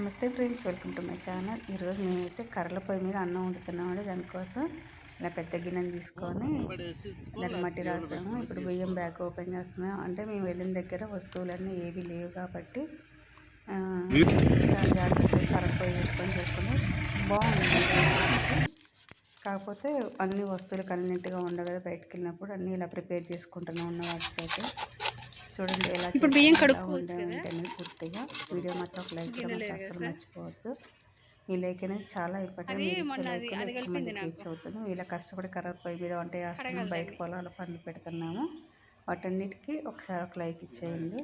నమస్తే friends welcome to my channel. ఈరోజు మేమైతే కర్రల పొయ్యి మీద అన్నం వండుతున్నామండి దానికోసం ఇలా పెద్ద గిన్నెని తీసుకొని దాన్ని మట్టి రాసాము. ఇప్పుడు బియ్యం బ్యాగ్ ఓపెన్ చేస్తున్నాం. అంటే మేము వెళ్ళిన దగ్గర వస్తువులన్నీ ఏవి లేవు కాబట్టి జాగ్రత్తగా కర్రల పొయ్యి వేసుకొని చేసుకుని బాగుంది కాకపోతే అన్ని వస్తువులు కన్వీనెంట్గా ఉండవు కదా బయటకు వెళ్ళినప్పుడు అన్నీ ఇలా ప్రిపేర్ చేసుకుంటున్నాం ఉన్న వాటికైతే చూడండి ఎలా ఇప్పుడు బియ్యం? అనేది పూర్తిగా. వీడియో మాత్రం ఒక లైక్ లేదు అసలు? మర్చిపోవద్దు. ఈ లైక్ అనేది చాలా ఇంపార్టెంట్. రీచ్ అవుతుంది ఇలా కష్టపడి కర్ర పొయ్యి మీద వంట చేస్తున్నాము అడగాలి బయట. పొలాల పనులు పెడుతున్నాము. వాటన్నిటికీ ఒకసారి ఒక లైక్ ఇచ్చేయండి.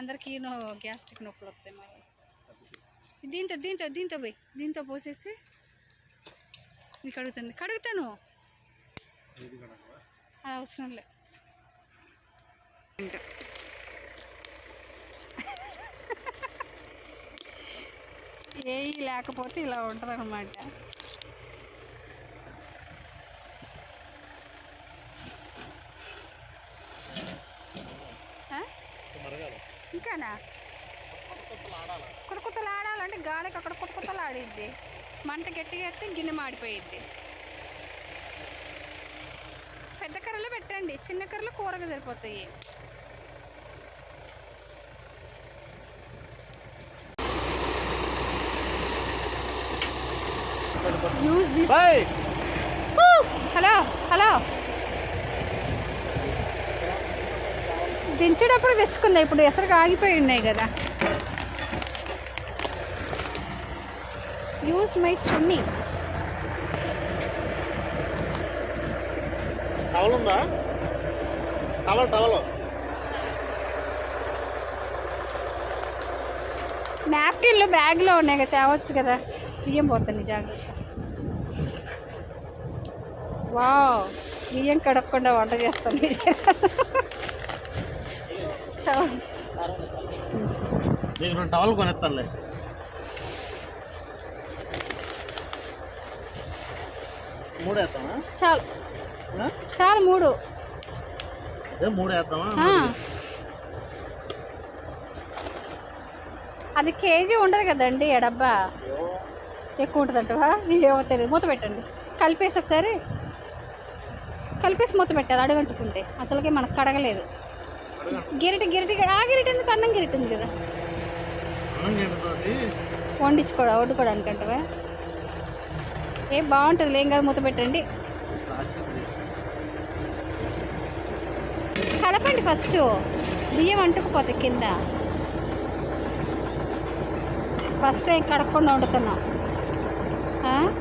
అందరికి గ్యాస్ట్రిక్ నొప్పులు వస్తాయి దీంతో దీంతో దీంతో పోయి దీంతో పోసేసి నీకు కడుగుతుంది. కడుగుతాను. అవసరం లే. ఇంకా. ఏవి లేకపోతే ఇలా ఉంటుంది అనమాట ఇంకానా? కొత్తలు ఆడాలంటే గాలికి అక్కడ కొత్త కొత్తలు ఆడిద్ది మంట గట్టిగా ఎత్తే గిన్నె మాడిపోయిద్ది పెద్ద కర్రలు పెట్టండి. చిన్న కర్రలు కూరగా సరిపోతాయి. హలో హలో దించేటప్పుడు తెచ్చుకుందా? ఇప్పుడు ఎసరికి ఆగిపోయి ఉన్నాయి కదా. యూజ్ మై చున్నీ టవల్ ఉందా? టవల్ టవల్ నాప్కిన్లు బ్యాగ్లో ఉన్నాయి కదా తేవచ్చు కదా. బియ్యం పోతుంది జాగ్రత్త వావ్ బియ్యం కడగకుండా వంట చేస్తాను. రెండు టవల్ కొనేస్తానులే. మూడు వేస్తామా చాలు మూడు. అదే మూడు వేస్తామా ఆ. అది కేజీ ఉండదు కదండి ఆ డబ్బా. ఎక్కువ ఉంటుందంటవా? ఏమో తెలియదు మూత పెట్టండి. కలిపేసి ఒకసారి కలిపేసి మూత పెట్టాలి అడుగంటుకుంటే. అసలుకే మనకు కడగలేదు. గిరిటి గిరిటి ఆ గిరిటి ఎందుకు అన్నం గిరిటి ఉంది కదా వండించుకోవడం వండుకోవడానికి అంటవా ఏ బాగుంటుంది. ఏం కాదు మూత పెట్టండి. కలపండి ఫస్ట్. బియ్యం అంటుకుపోతాయి కింద. ఫస్ట్ టైం కడపకుండా వండుతున్నాం. ఆ?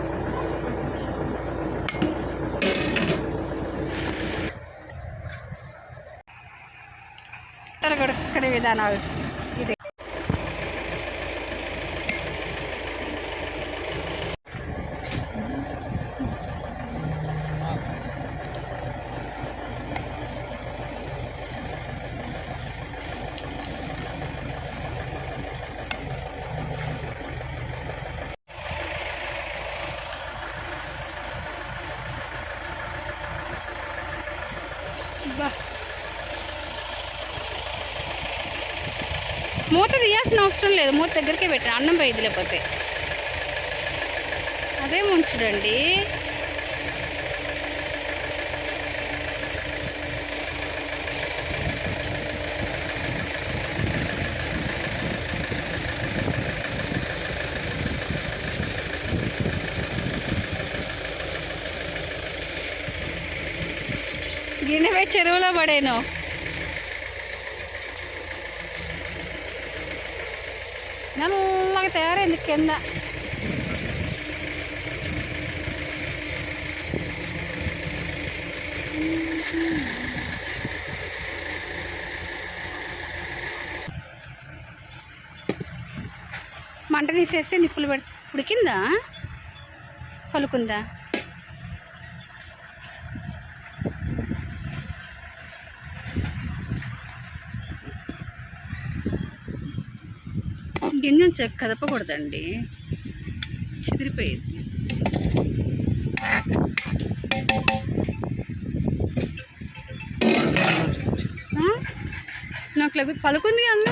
విధానాలు. మూత తీయాల్సిన అవసరం లేదు. మూత దగ్గరికే పెట్టండి అన్నం పోయింది లేకపోతే అదే ముంచుడండి. గిన్నె పోయి చెరువులో పడేను. నల్లగా తయారైంది కింద. మంట తీసేస్తే నిప్పులు పెడి ఉడికిందా? పలుకుందా? గింజ చెక్క కదపకూడదండి. చిదిరిపోయేది. నాకు లేకపోతే పలుకుంది అన్న?